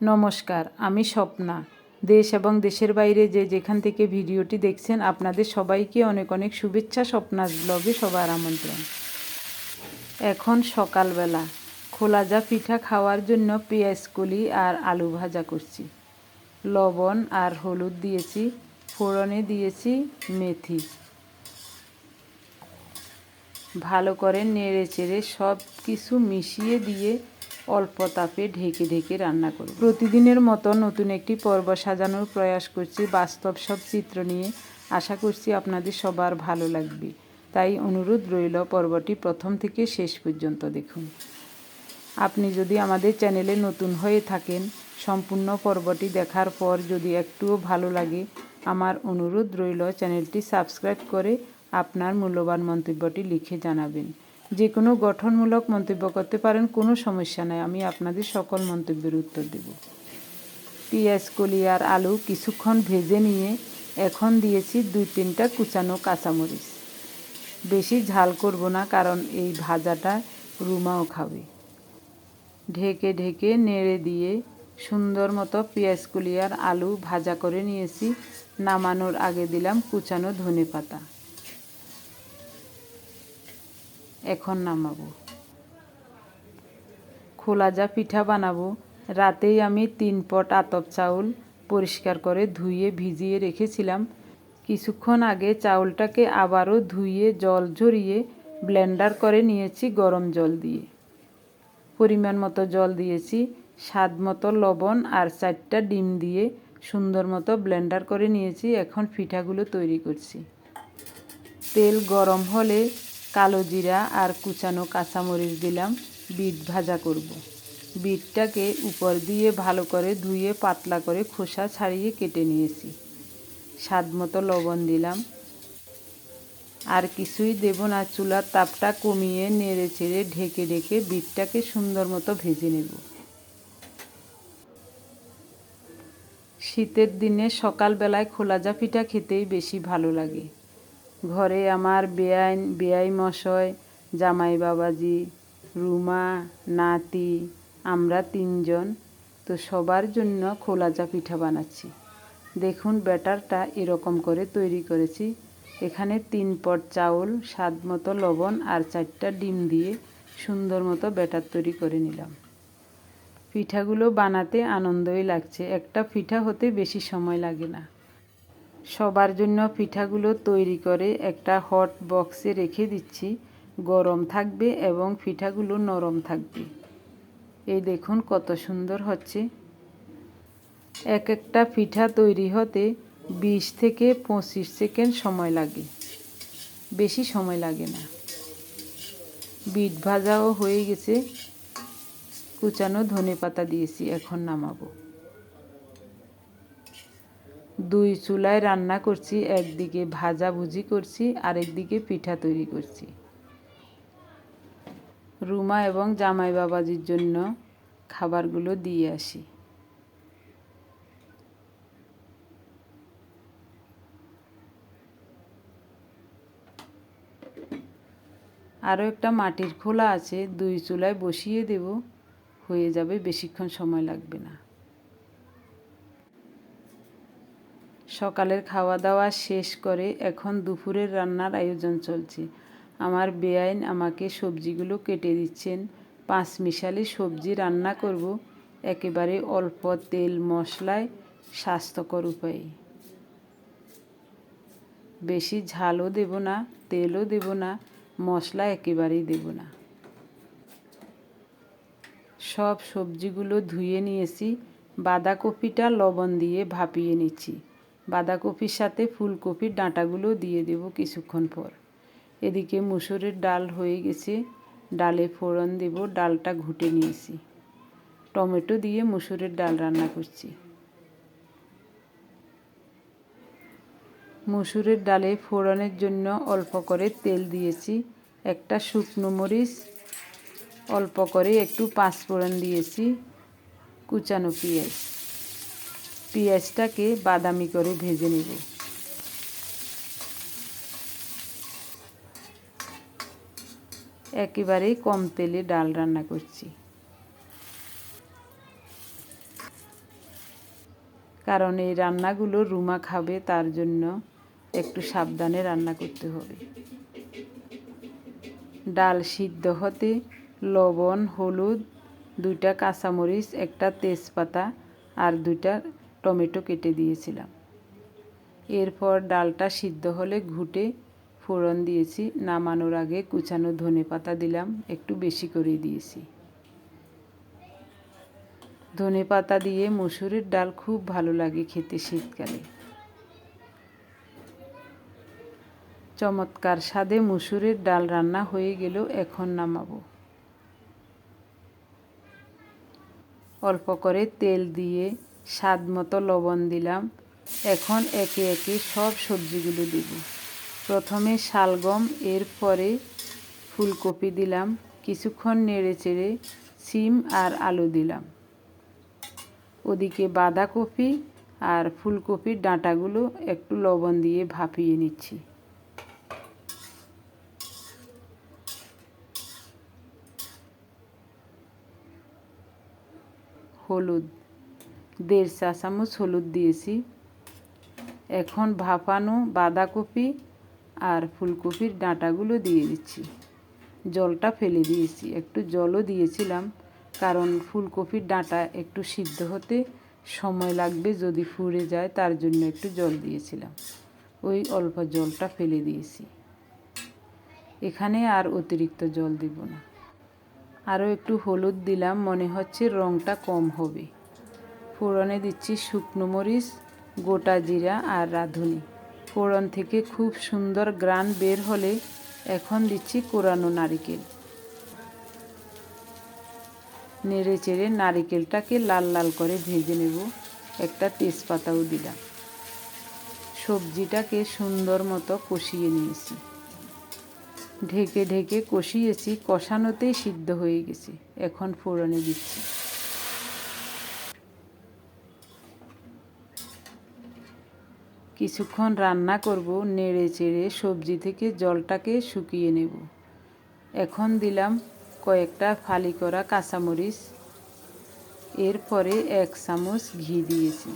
নমস্কার, আমি স্বপ্না। দেশ এবং দেশের বাইরে যে যেখান থেকে ভিডিওটি দেখছেন, আপনাদের সবাইকে অনেক অনেক শুভেচ্ছা স্বপ্নার ব্লগে সবার আমন্ত্রণ। এখন সকালবেলা, খোলা যা পিঠা খাওয়ার জন্য পেঁয়াজ কলি আর আলু ভাজা করছি। লবণ আর হলুদ দিয়েছি, ফোড়নে দিয়েছি মেথি। ভালো করে নেড়ে চেড়ে সব কিছু মিশিয়ে দিয়ে অল্প তাপে ঢেকে ঢেকে রান্না করব। প্রতিদিনের মতো নতুন একটি পর্ব সাজানোর প্রয়াস করছি। বাস্তব সব চিত্র নিয়ে আশা করছি আপনাদের সবার ভালো লাগবে। তাই অনুরোধ রইল পর্বটি প্রথম থেকে শেষ পর্যন্ত দেখুন। আপনি যদি আমাদের চ্যানেলে নতুন হয়ে থাকেন, সম্পূর্ণ পর্বটি দেখার পর যদি একটুও ভালো লাগে, আমার অনুরোধ রইল চ্যানেলটি সাবস্ক্রাইব করে আপনার মূল্যবান মন্তব্যটি লিখে জানাবেন। যে কোনো গঠনমূলক মন্তব্য করতে পারেন, কোনো সমস্যা নাই। আমি আপনাদের সকল মন্তব্যের উত্তর দেব। পেঁয়াজ, কলি আর আলু কিছুক্ষণ ভেজে নিয়ে এখন দিয়েছি দুই তিনটা কুচানো কাঁচামরিচ। বেশি ঝাল করব না, কারণ এই ভাজাটা রুমাও খাবে। ঢেকে ঢেকে নেড়ে দিয়ে সুন্দর মতো পেঁয়াজ, কলি আর আলু ভাজা করে নিয়েছি। নামানোর আগে দিলাম কুচানো ধনে পাতা এখন নামাবো। খোলা যা পিঠা বানাবো, রাতেই আমি তিন পট আতপ চাউল পরিষ্কার করে ধুয়ে ভিজিয়ে রেখেছিলাম। কিছুক্ষণ আগে চাউলটাকে আবারও ধুয়ে জল ঝরিয়ে ব্লেন্ডার করে নিয়েছি গরম জল দিয়ে। পরিমাণ মতো জল দিয়েছি, স্বাদ মতো লবণ আর চারটা ডিম দিয়ে সুন্দর মতো ব্লেন্ডার করে নিয়েছি। এখন পিঠাগুলো তৈরি করছি। তেল গরম হলে কালো জিরা আর কুচানো কাঁচামরিচ দিলাম। বিট ভাজা করব। বিটটাকে উপর দিয়ে ভালো করে ধুয়ে পাতলা করে খোসা ছাড়িয়ে কেটে নিয়েছি। স্বাদ মতো লবণ দিলাম। আর কিছুই দেব না, চুলার তাপটা কমিয়ে নেড়ে চেড়ে ঢেকে ঢেকে বিটটাকে সুন্দর মতো ভেজে নেব। শীতের দিনে সকালবেলায় খোলা জা পিঠা খেতেই বেশি ভালো লাগে। ঘরে আমার বেআইন বেআই মশয় জামাই বাবাজি রুমা, নাতি, আমরা তিনজন, তো সবার জন্য খোলা চা পিঠা বানাচ্ছি। দেখুন ব্যাটারটা এরকম করে তৈরি করেছি। এখানে তিন পট চাউল, স্বাদ মতো লবণ আর চারটা ডিম দিয়ে সুন্দর মতো ব্যাটার তৈরি করে নিলাম। পিঠাগুলো বানাতে আনন্দই লাগছে। একটা পিঠা হতে বেশি সময় লাগে না। সবার জন্য পিঠাগুলো তৈরি করে একটা হট বক্সে রেখে দিচ্ছি। গরম থাকবে এবং পিঠাগুলো নরম থাকবে। এই দেখুন কত সুন্দর হচ্ছে। এক একটা পিঠা তৈরি হতে বিশ থেকে পঁচিশ সেকেন্ড সময় লাগে। বেশি সময় লাগে না। বিট ভাজাও হয়ে গেছে। কুচানো ধনে পাতা দিয়েছি, এখন নামাবো। দুই চুলায় রান্না করছি, একদিকে ভাজা ভুজি করছি, আরেকদিকে পিঠা তৈরি করছি। রুমা এবং জামাই বাবাজির জন্য খাবারগুলো দিয়ে আসি। আরও একটা মাটির খোলা আছে, দুই চুলায় বসিয়ে দেব, হয়ে যাবে, বেশিক্ষণ সময় লাগবে না। সকালের খাওয়া দাওয়া শেষ করে এখন দুপুরের রান্নার আয়োজন চলছে। আমার বেআইন আমাকে সবজিগুলো কেটে দিচ্ছেন। পাঁচ মিশালি সবজি রান্না করব। একেবারে অল্প তেল মশলায় স্বাস্থ্যকর উপায়ে। বেশি ঝালও দেব না, তেলও দেব না, মশলা একেবারেই দেব না। সব সবজিগুলো ধুয়ে নিয়েছি, বাঁধাকপিটা লবণ দিয়ে ভাপিয়ে নিচ্ছি। বাঁধাকপির সাথে ফুলকপির ডাঁটাগুলো দিয়ে দেব কিছুক্ষণ পর। এদিকে মুসুরের ডাল হয়ে গেছে, ডালে ফোড়ন দেব, ডালটা ঘুটে নিয়েছি। টমেটো দিয়ে মুসুরের ডাল রান্না করছি। মুসুরের ডালে ফোড়নের জন্য অল্প করে তেল দিয়েছি, একটা শুকনো মরিচ, অল্প করে একটু পাঁচ ফোড়ন দিয়েছি, কুচানো পেঁয়াজ। পেঁয়াজটাকে বাদামি করে ভেজে নেব। একেবারেই কম তেলে ডাল রান্না করছি। কারণ এই রান্নাগুলো রুমা খাবে, তার জন্য একটু সাবধানে রান্না করতে হবে। ডাল সিদ্ধ হতে লবণ, হলুদ, দুইটা কাঁচামরিচ, একটা তেজপাতা আর দুইটা টমেটো কেটে দিয়েছিলাম। এরপর ডালটা সিদ্ধ হলে ঘুটে ফোড়ন দিয়েছি। নামানোর আগে কুচানো ধনে পাতা দিলাম, একটু বেশি করে দিয়েছি। ধনে পাতা দিয়ে মুসুরির ডাল খুব ভালো লাগে খেতে শীতকালে। চমৎকার স্বাদে মুসুরের ডাল রান্না হয়ে গেল এখন নামাবো। অল্প করে তেল দিয়ে স্বাদ মতো লবণ দিলাম। এখন একে একে সব সবজিগুলো দিব। প্রথমে শালগম, এরপরে ফুলকপি দিলাম, কিছুক্ষণ নেড়ে চেড়ে সিম আর আলু দিলাম। ওদিকে বাঁধাকপি আর ফুলকপির ডাঁটাগুলো একটু লবণ দিয়ে ভাপিয়ে নিচ্ছি। হলুদ। দেড় চা চামচ হলুদ দিয়েছি। এখন ভাপানো বাঁধাকপি আর ফুলকপির ডাঁটাগুলো দিয়ে দিচ্ছি। জলটা ফেলে দিয়েছি। একটু জলও দিয়েছিলাম, কারণ ফুলকপির ডাঁটা একটু সিদ্ধ হতে সময় লাগবে যদি ফুরে যায়, তার জন্য একটু জল দিয়েছিলাম। ওই অল্প জলটা ফেলে দিয়েছি। এখানে আর অতিরিক্ত জল দিব না। আরও একটু হলুদ দিলাম, মনে হচ্ছে রঙটা কম হবে। ফোড়নে দিচ্ছি শুকনো মরিচ, গোটা জিরা আর রাঁধুনি। ফোড়ন থেকে খুব সুন্দর গ্রান বের হলে এখন দিচ্ছি কোরানো নারিকেল। নেড়ে চেড়ে নারিকেলটাকে লাল লাল করে ভেজে নেব। একটা তেজপাতাও দিলাম। সবজিটাকে সুন্দর মতো কষিয়ে নিয়েছি। ঢেকে ঢেকে কষিয়েছি, কষানোতেই সিদ্ধ হয়ে গেছে। এখন ফোড়নে দিচ্ছি। কিছুক্ষণ রান্না করব, নেড়ে চেড়ে সবজি থেকে জলটাকে শুকিয়ে নেব। এখন দিলাম কয়েকটা ফালি করা কাঁচামরিচ। এরপরে এক চামচ ঘি দিয়েছি।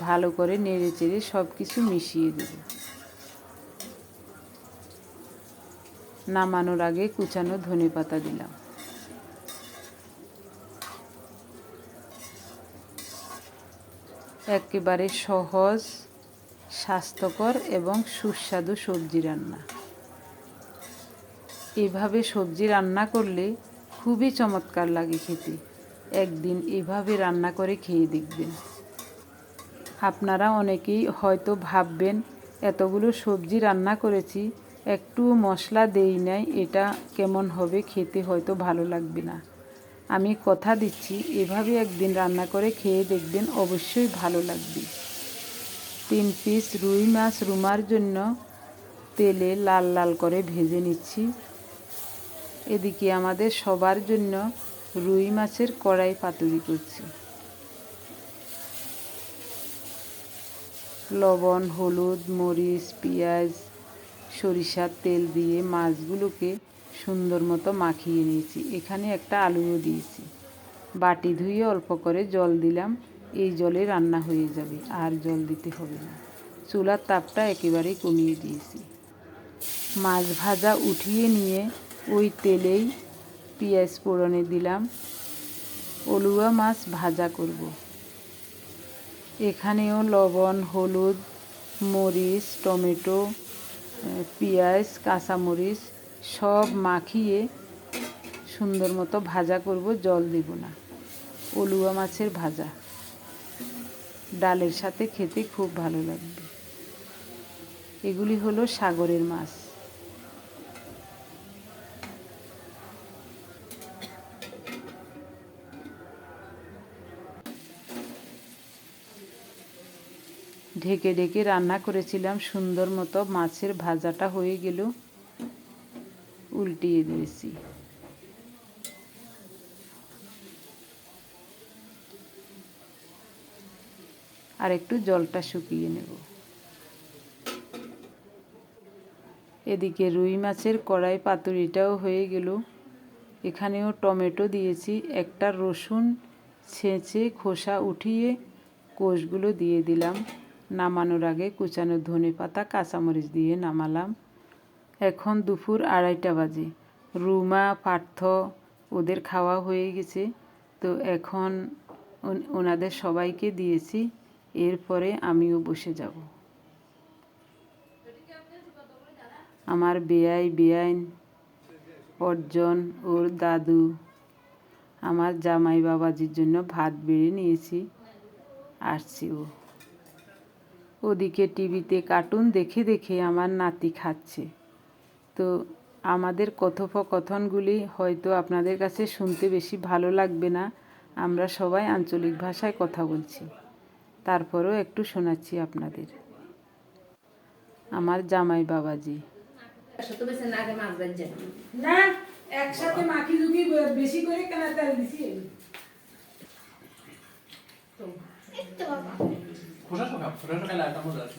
ভালো করে নেড়ে চেড়ে সব কিছু মিশিয়ে দেব। নামানোর আগে কুচানো ধনে পাতা দিলাম। একেবারে সহজ, স্বাস্থ্যকর এবং সুস্বাদু সবজি রান্না। এভাবে সবজি রান্না করলে খুবই চমৎকার লাগে খেতে। একদিন এভাবে রান্না করে খেয়ে দেখবেন। আপনারা অনেকেই হয়তো ভাববেন, এতগুলো সবজি রান্না করেছি, একটু মশলা দেই নাই, এটা কেমন হবে? খেতে হয়তো ভালো লাগবে না। আমি কথা দিচ্ছি, এভাবে একদিন রান্না করে খেয়ে দেখবেন অবশ্যই ভালো লাগবে। তিন পিস রুই মাছ রুমার জন্য তেলে লাল লাল করে ভেজে নিচ্ছি। এদিকে আমাদের সবার জন্য রুই মাছের কড়াই পাতুরি করছি। লবণ, হলুদ, মরিচ, পেঁয়াজ, সরিষার তেল দিয়ে মাছগুলোকে সুন্দর মতো মাখিয়ে নিয়েছি। এখানে একটা আলুও দিয়েছি। বাটি ধুয়ে অল্প করে জল দিলাম। এই জলে রান্না হয়ে যাবে, আর জল দিতে হবে না। চুলার তাপটা একেবারেই কমিয়ে দিয়েছি। মাছ ভাজা উঠিয়ে নিয়ে ওই তেলেই পেঁয়াজ পোড়নে দিলাম। অলুয়া মাছ ভাজা করব। এখানেও লবণ, হলুদ, মরিচ, টমেটো পেঁয়াজ, কাঁচামরিচ সব মাখিয়ে সুন্দর মতো ভাজা করব, জল দেব না। অলুয়া মাছের ভাজা। ডালের সাথে খেতে খুব ভালো লাগবে। এগুলি হলো সাগরের মাছ। ঢেকে ঢেকে রান্না করেছিলাম, সুন্দর মতো মাছের ভাজাটা হয়ে গেল। উল্টিয়ে দিয়েছি। আর একটু জলটা শুকিয়ে নেব। এদিকে রুই মাছের কড়াই পাতুরিটাও হয়ে গেল। এখানেও টমেটো দিয়েছি, একটা রসুন ছেঁচে খোসা উঠিয়ে কোষগুলো দিয়ে দিলাম। নামানোর আগে কুচানো ধনে পাতা কাঁচামরিচ দিয়ে নামালাম। এখন দুপুর আড়াইটা বাজে। রুমা, পার্থ ওদের খাওয়া হয়ে গেছে। তো এখন ওনাদের সবাইকে দিয়েছি। এরপরে আমিও বসে যাব। আমার বেয়াই বেআইন অর্জন, ওর দাদু, আমার জামাই বাবাজির জন্য ভাত বেড়ে নিয়েছি। আসছি ও। ওদিকে টিভিতে কার্টুন দেখে দেখে আমার নাতি খাচ্ছে। তো আমাদের কথোপকথনগুলি হয়তো আপনাদের কাছে শুনতে বেশি ভালো লাগবে না। আমরা সবাই আঞ্চলিক ভাষায় কথা বলছি। তারপরেও একটু শোনাচ্ছি আপনাদের। আমার জামাই বাবাজি। না একসাথে মাখি ঝুঁকি বেশি করে কেন তেল দিছি খোসা শোকা খোসা শোকালে একটা মজা আছে।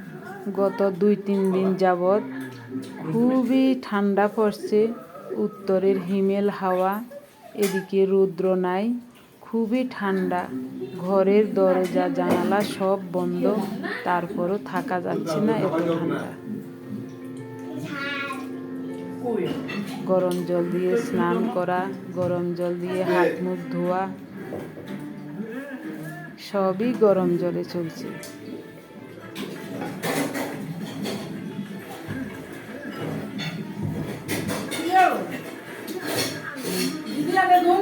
গত দুই তিন দিন যাবৎ খুবই ঠান্ডা পড়ছে, উত্তরের হিমেল হাওয়া, এদিকে রৌদ্র নাই, খুবই ঠান্ডা। ঘরের দরজা, জানালা সব বন্ধ, তারপরও থাকা যাচ্ছে না এত ঠান্ডা। গরম জল দিয়ে স্নান করা, গরম জল দিয়ে হাত মুখ ধোয়া, সবই গরম জলে চলছে।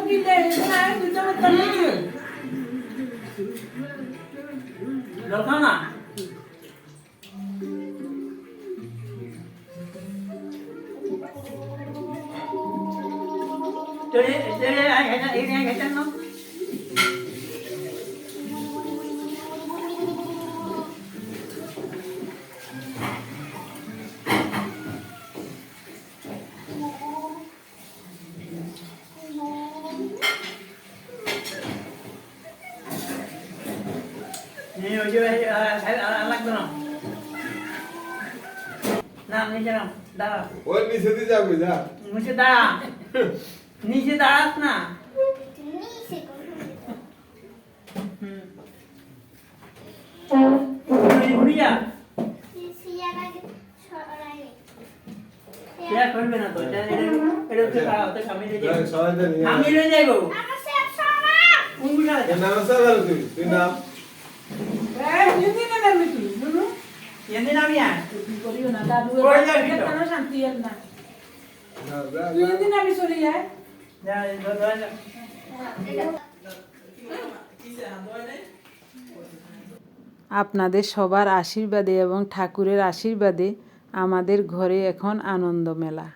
กินเลยใช่ไหมคือจะมาทำให้ดื่มแล้วข้างอ่ะเจ๊เจ๊ไอ้เห็นนะเห็นไอ้เห็นนะเนาะ না নিচে নাও দাঁড়া। ওর নিচে দিয়ে যাবে যা। নিচে দাঁড়া। নিচে দাঁড়াস না। করবে না তো এটা এটা হচ্ছে খাওয়া সামনে দিয়ে সবাই তো নিয়ে সামনে নাম আছে ভালো তুই তুই নাম এই নিদি না না মিটু নুনু এদিন আমি আয় কি করিও না দাদু করে যাবি তো? কেন শান্তি এর না যা, যা, আপনাদের সবার আশীর্বাদে এবং ঠাকুরের আশীর্বাদে আমাদের ঘরে এখন আনন্দ মেলা।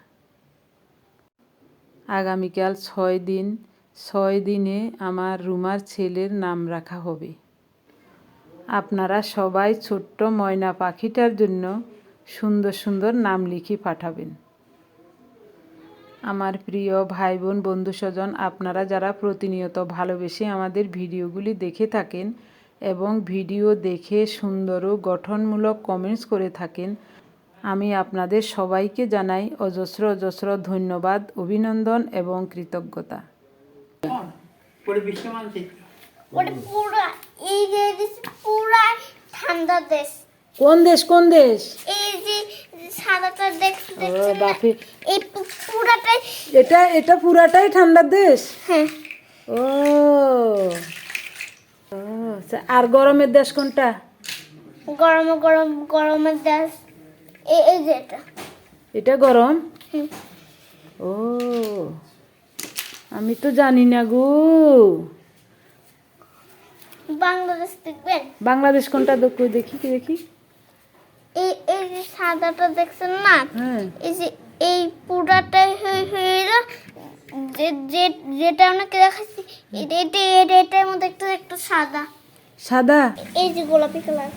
আগামীকাল ছয় দিন ছয় দিনে আমার রুমার ছেলের নাম রাখা হবে। আপনারা সবাই ছোট্ট ময়না পাখিটার জন্য সুন্দর সুন্দর নাম লিখে পাঠাবেন। আমার প্রিয় ভাই বোন বন্ধু স্বজন আপনারা যারা প্রতিনিয়ত ভালোবেসে আমাদের ভিডিওগুলি দেখে থাকেন এবং ভিডিও দেখে সুন্দর ও গঠনমূলক কমেন্টস করে থাকেন, আমি আপনাদের সবাইকে জানাই অজস্র অজস্র ধন্যবাদ, অভিনন্দন এবং কৃতজ্ঞতা। ওটা পুরা এই যে পুরা ঠান্ডা দেশ। কোন দেশ কোন দেশ? এই যে সাদাটা ও বাপে এই পুরাটাই এটা এটা পুরাটাই ঠান্ডার দেশ? হ্যাঁ। ও। ও, আর গরমের দেশ কোনটা? গরম গরম গরমের দেশ। এই এই যে এটা। এটা গরম? ও আমি তো জানি না গো। বাংলাদেশ দেখবেন? বাংলাদেশ কোনটা দেখো দেখি কি দেখি? এই এই যে সাদাটা দেখছেন না? হ্যাঁ। এই যে এই পুরাটাই হয়ে হয়ে যে যে- যেটা আপনাকে দেখাচ্ছি এটা এটা এটা- এটার মধ্যে একটু একটু সাদা। সাদা? এই যে গোলাপি কালার।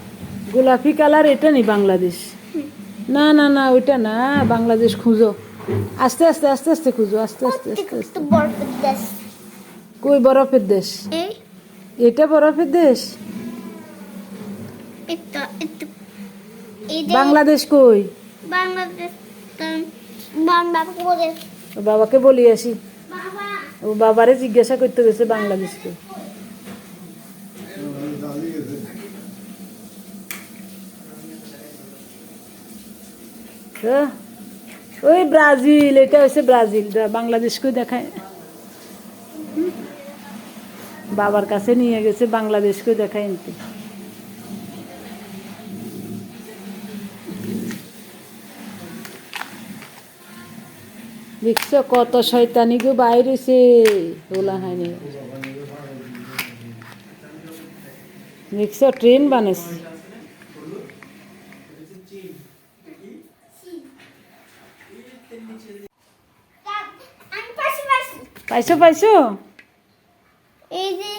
গোলাপি কালার এটা নি বাংলাদেশ? না না না ওইটা না বাংলাদেশ খুঁজো। আস্তে আস্তে আস্তে আস্তে খুঁজো আস্তে আস্তে আস্তে আস্তে। বরফের দেশ। কই বরফের দেশ? এই এটা বরফের দেশ? বাংলাদেশ কই? বাংলাদেশ বাবাকে বলে আসি। ও বাবারে জিজ্ঞাসা করতে গেছে বাংলাদেশকে। হ্যাঁ? ওই ব্রাজিল এটা হচ্ছে ব্রাজিল বাংলাদেশকে দেখায়? বাবার কাছে নিয়ে গেছে বাংলাদেশকে দেখায় নিতে দেখছ কত শয়তানি গো বাইরে সে ওলা হয়নি দেখছ ট্রেন বানাইছে। পাইছো পাইছো এই যে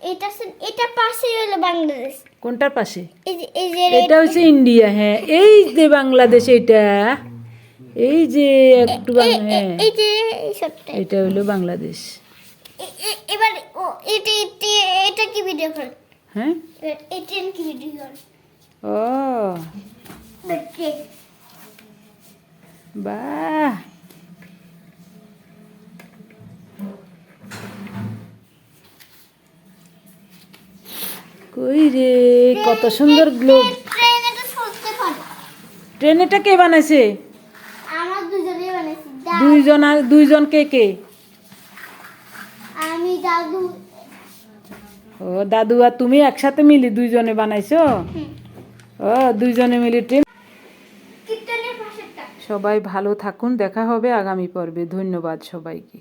এটা হচ্ছে- এটা পাশে হলো বাংলাদেশ। কোনটার পাশে? এটা হচ্ছে ইন্ডিয়া হ্যাঁ। এই যে বাংলাদেশ এটা এই যে একটু হ্যাঁ। এটা হলো বাংলাদেশ। এবার ও এটা এটা- এটা কি ভিডিও করে হ্যাঁ? ট্রেন কি ভিডিও করে ও। বাহ। কই রে কত সুন্দর গ্লোব ট্রেন এটা চলতে পারে। ট্রেন এটা কে বানাইছে? দুইজন দুইজন কে কে? আমি দাদু। ও দাদু আর তুমি একসাথে মিলি দুইজনে বানাইছো? ও দুইজনে মিলি ট্রেন। সবাই ভালো থাকুন দেখা হবে আগামী পর্বে। ধন্যবাদ সবাইকে।